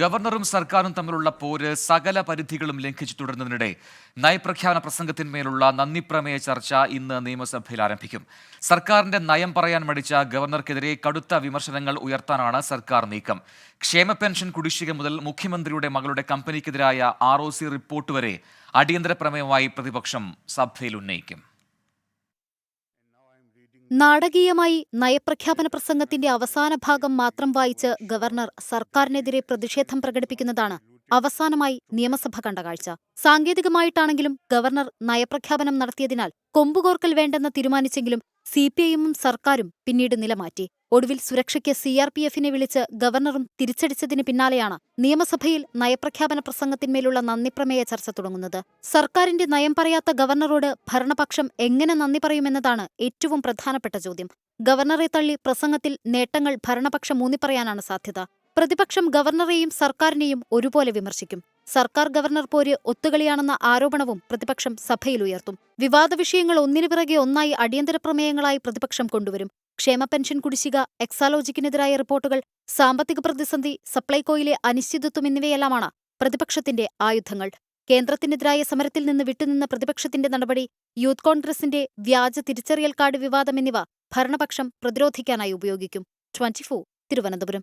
ഗവർണറും സർക്കാരും തമ്മിലുള്ള പോര് സകല പരിധികളും ലംഘിച്ചു തുടരുന്നതിനിടെ നയപ്രഖ്യാപന പ്രസംഗത്തിന്മേലുള്ള നന്ദി പ്രമേയ ചർച്ച ഇന്ന് നിയമസഭയിൽ ആരംഭിക്കും. സർക്കാരിന്റെ നയം പറയാൻ മടിച്ച ഗവർണർക്കെതിരെ കടുത്ത വിമർശനങ്ങൾ ഉയർത്താനാണ് സർക്കാർ നീക്കം. ക്ഷേമ പെൻഷൻ കുടിശ്ശിക മുതൽ മുഖ്യമന്ത്രിയുടെ മകളുടെ കമ്പനിക്കെതിരായ ആർ റിപ്പോർട്ട് വരെ അടിയന്തര പ്രമേയമായി പ്രതിപക്ഷം സഭയിൽ ഉന്നയിക്കും. നാടകീയമായി നയപ്രഖ്യാപന പ്രസംഗത്തിന്റെ അവസാന ഭാഗം മാത്രം വായിച്ച് ഗവർണർ സർക്കാരിനെതിരെ പ്രതിഷേധം പ്രകടിപ്പിക്കുന്നതാണ് അവസാനമായി നിയമസഭ കണ്ട കാഴ്ച. സാങ്കേതികമായിട്ടാണെങ്കിലും ഗവർണർ നയപ്രഖ്യാപനം നടത്തിയതിനാൽ കൊമ്പുകോർക്കൽ വേണ്ടെന്ന് തീരുമാനിച്ചെങ്കിലും സി സർക്കാരും പിന്നീട് നിലമാറ്റി. ഒടുവിൽ സുരക്ഷയ്ക്ക് സി ആർ പി എഫിനെ വിളിച്ച് ഗവർണറും തിരിച്ചടിച്ചതിന് പിന്നാലെയാണ് നിയമസഭയിൽ നയപ്രഖ്യാപന പ്രസംഗത്തിന്മേലുള്ള നന്ദിപ്രമേയ ചർച്ച തുടങ്ങുന്നത്. സർക്കാരിന്റെ നയം പറയാത്ത ഗവർണറോട് ഭരണപക്ഷം എങ്ങനെ നന്ദി പറയുമെന്നതാണ് ഏറ്റവും പ്രധാനപ്പെട്ട ചോദ്യം. ഗവർണറെ തള്ളി പ്രസംഗത്തിൽ നേട്ടങ്ങൾ ഭരണപക്ഷം ഊന്നിപ്പറയാനാണ് സാധ്യത. പ്രതിപക്ഷം ഗവർണറെയും സർക്കാരിനെയും ഒരുപോലെ വിമർശിക്കും. സർക്കാർ ഗവർണർ പോര് ഒത്തുകളിയാണെന്ന ആരോപണവും പ്രതിപക്ഷം സഭയിൽ ഉയർത്തും. വിവാദ വിഷയങ്ങൾ ഒന്നിനു പിറകെ ഒന്നായി അടിയന്തര പ്രമേയങ്ങളായി പ്രതിപക്ഷം കൊണ്ടുവരും. ക്ഷേമ പെൻഷൻ കുടിശ്ശിക എക്സാലോജിക്കിനെതിരായ റിപ്പോർട്ടുകൾ സാമ്പത്തിക പ്രതിസന്ധി സപ്ലൈകോയിലെ അനിശ്ചിതത്വം എന്നിവയെല്ലാമാണ് പ്രതിപക്ഷത്തിന്റെ ആയുധങ്ങൾ. കേന്ദ്രത്തിനെതിരായ സമരത്തിൽ നിന്ന് വിട്ടുനിന്ന പ്രതിപക്ഷത്തിന്റെ നടപടി യൂത്ത് കോൺഗ്രസിന്റെ വ്യാജ തിരിച്ചറിയൽ കാർഡ് വിവാദം എന്നിവ ഭരണപക്ഷം പ്രതിരോധിക്കാനായി ഉപയോഗിക്കും. ട്വന്റി തിരുവനന്തപുരം.